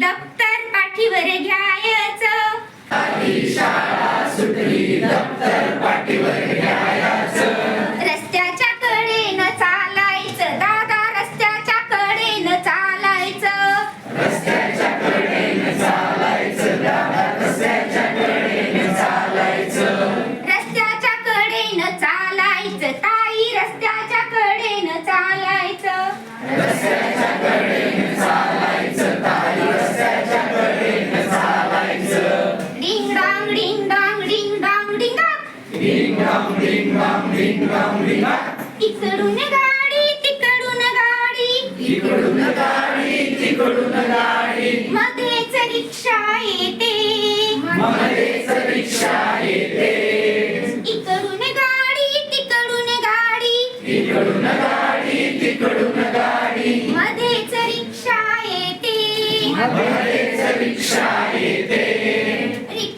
दप्तर पाठीवर घ्या. डिंग डांग इकडून गाडी. तिकडून गाडी मध्येच रिक्षा येते. इकडून गाडी तिकडून गाडी. मध्येच रिक्षा येते. रिक्षा मागून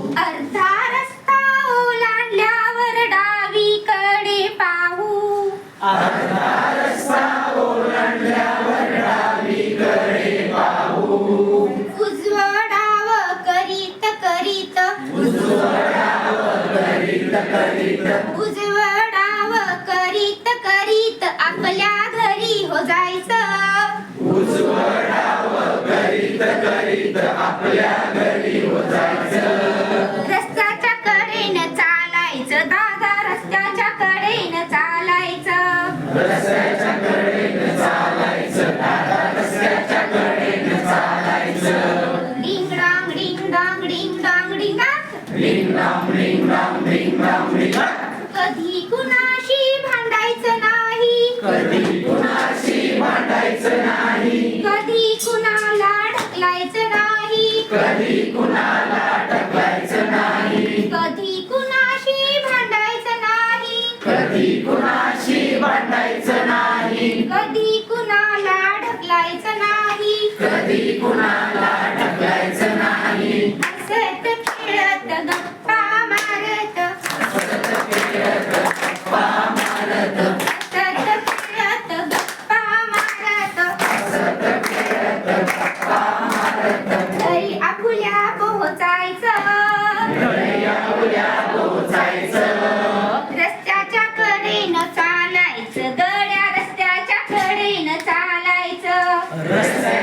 अर्धा रस्ता ओलांडल्यावर डावीकडे पाहू. उजवं डाव करीत. करीत उजवं डाव करीत करीत आपल्या घरी हो जायचं. रस्त्याच्या कधी कुणाशी भांडायचं नाही? कधी कुणाशी भांडायचं नाही कधी कुणाला ढकलायचं नाही? कधी कुणाला नाही. कधी कुणाला ढकलायचं नाही. हसत खेळत गप्पा मारत. हसत खेळत गप्पा मारत. घरी आपुल्या पोहोचायचं.